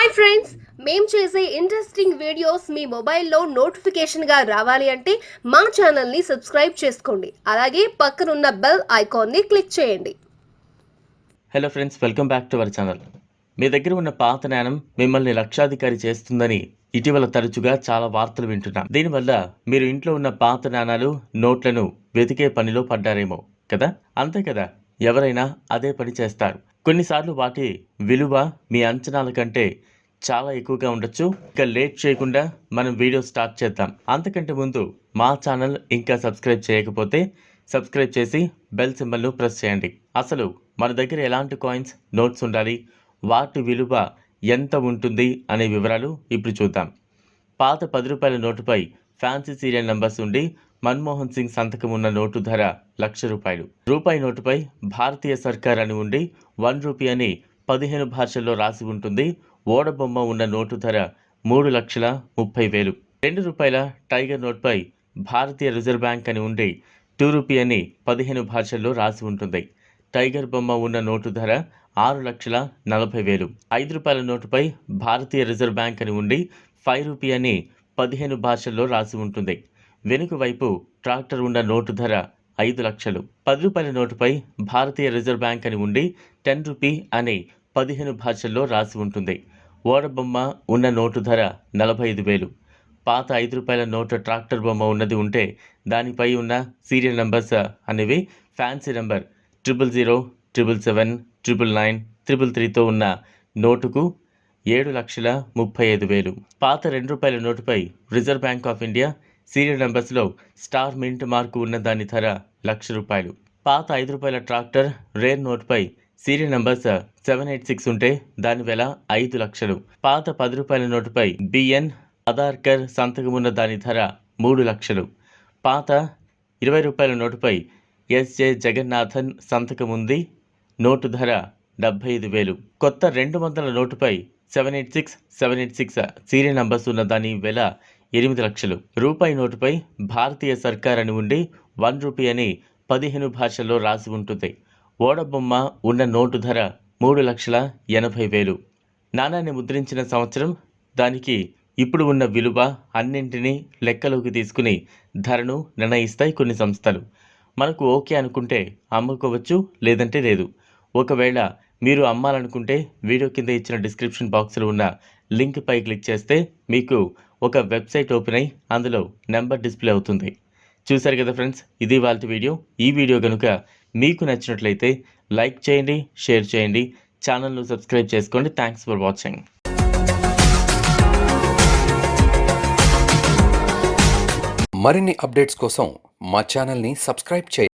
Hi friends మేము చేసే interesting videos మీ మొబైల్లో నోటిఫికేషన్గా రావాలి అంటే మా ఛానల్ని సబ్స్క్రైబ్ చేసుకోండి. అలాగే పక్కనున్న బెల్ ఐకాన్ని క్లిక్ చేయండి. Hello friends welcome back to our channel మీ దగ్గర ఉన్న పాత జ్ఞానం మిమ్మల్ని లక్షాధికారి చేస్తుందని ఇటీవల తరచుగా చాలా వార్తలు వింటున్నాం. దీనివల్ల మీరు ఇంట్లో ఉన్న పాత నాణాలు నోట్లను వెతికే పనిలో పడ్డారేమో కదా? అంతే కదా? ఎవరైనా అదే పని చేస్తారు. కొన్నిసార్లు వాటి విలువ మీ అంచనాల కంటే చాలా ఎక్కువగా ఉండొచ్చు. ఇక లేట్ చేయకుండా మనం వీడియో స్టార్ట్ చేద్దాం. అంతకంటే ముందు మా ఛానల్ ఇంకా సబ్స్క్రైబ్ చేయకపోతే సబ్స్క్రైబ్ చేసి బెల్ సింబల్ను ప్రెస్ చేయండి. అసలు మన దగ్గర ఎలాంటి కాయిన్స్ నోట్స్ ఉండాలి? వాటి విలువ ఎంత ఉంటుంది? అనే వివరాలు ఇప్పుడు చూద్దాం. పాత పది రూపాయల నోటుపై ఫ్యాన్సీ సీరియల్ నంబర్స్ ఉండి మన్మోహన్ సింగ్ సంతకం ఉన్న నోటు ధర లక్ష రూపాయలు. రూపాయి నోటుపై భారతీయ సర్కార్ అని ఉండి వన్ రూపీ అని పదిహేను భాషల్లో రాసి ఉంటుంది. ఓడబొమ్మ ఉన్న నోటు ధర మూడు లక్షల ముప్పై వేలు. రెండు రూపాయల టైగర్ నోట్పై భారతీయ రిజర్వ్ బ్యాంక్ అని ఉండి టూ రూపీ అని పదిహేను భాషల్లో రాసి ఉంటుంది. టైగర్ బొమ్మ ఉన్న నోటు ధర ఆరు లక్షల నలభై వేలు. ఐదు రూపాయల నోటుపై భారతీయ రిజర్వ్ బ్యాంక్ అని ఉండి ఫైవ్ రూపీ అని పదిహేను భాషల్లో రాసి ఉంటుంది. వెనుక వైపు ట్రాక్టర్ ఉన్న నోటు ధర ఐదు లక్షలు. పది రూపాయల నోటుపై భారతీయ రిజర్వ్ బ్యాంక్ అని ఉండి టెన్ రూపీ అని పదిహేను భాషల్లో రాసి ఉంటుంది. ఓడబొమ్మ ఉన్న నోటు ధర నలభై ఐదు వేలు. పాత ఐదు రూపాయల నోటు ట్రాక్టర్ బొమ్మ ఉన్నది ఉంటే దానిపై ఉన్న సీరియల్ నంబర్స్ అనేవి fancy number triple zero triple seven triple nine triple త్రీతో ఉన్న నోటుకు ఏడు లక్షల ముప్పై ఐదు వేలు. పాత రెండు రూపాయల నోటుపై reserve bank of India serial నెంబర్స్లో star mint mark ఉన్న దాని ధర లక్ష రూపాయలు. పాత ఐదు రూపాయల tractor rare నోటుపై serial numbers seven eight six ఉంటే దాని వెల ఐదు లక్షలు. పాత పది రూపాయల నోటుపై బిఎన్ అదార్కర్ సంతకం ఉన్న దాని ధర మూడు లక్షలు. పాత ఇరవై రూపాయల నోటుపై ఎస్జే జగన్నాథన్ సంతకం ఉంది నోటు ధర డెబ్బై ఐదు వేలు. కొత్త రెండు వందల నోటుపై seven eight six seven eight six serial numbers ఉన్న దాని వెల ఎనిమిది లక్షలు. రూపాయి నోటుపై భారతీయ సర్కార్ అని ఉండి వన్ రూపీ అని పదిహేను భాషల్లో రాసి ఉంటుంది. ఓడబొమ్మ ఉన్న నోటు ధర మూడు లక్షల ఎనభై వేలు. నాణాన్ని ముద్రించిన సంవత్సరం దానికి ఇప్పుడు ఉన్న విలువ అన్నింటినీ లెక్కలోకి తీసుకుని ధరను నిర్ణయిస్తాయి కొన్ని సంస్థలు. మనకు ఓకే అనుకుంటే అమ్ముకోవచ్చు లేదంటే లేదు. ఒకవేళ మీరు అమ్మాలనుకుంటే వీడియో కింద ఇచ్చిన డిస్క్రిప్షన్ బాక్స్లో ఉన్న లింక్పై క్లిక్ చేస్తే మీకు ఒక వెబ్సైట్ ఓపెన్ అయి అందులో నెంబర్ డిస్ప్లే అవుతుంది. చూశారు కదా ఫ్రెండ్స్ ఇది వాళ్ళ వీడియో. ఈ వీడియో కనుక మీకు నచ్చినట్లయితే లైక్ చేయండి షేర్ చేయండి ఛానల్ను సబ్స్క్రైబ్ చేసుకోండి. థ్యాంక్స్ ఫర్ వాచింగ్ మరిన్ని అప్డేట్స్ కోసం మా ఛానల్ని సబ్స్క్రైబ్ చేయండి.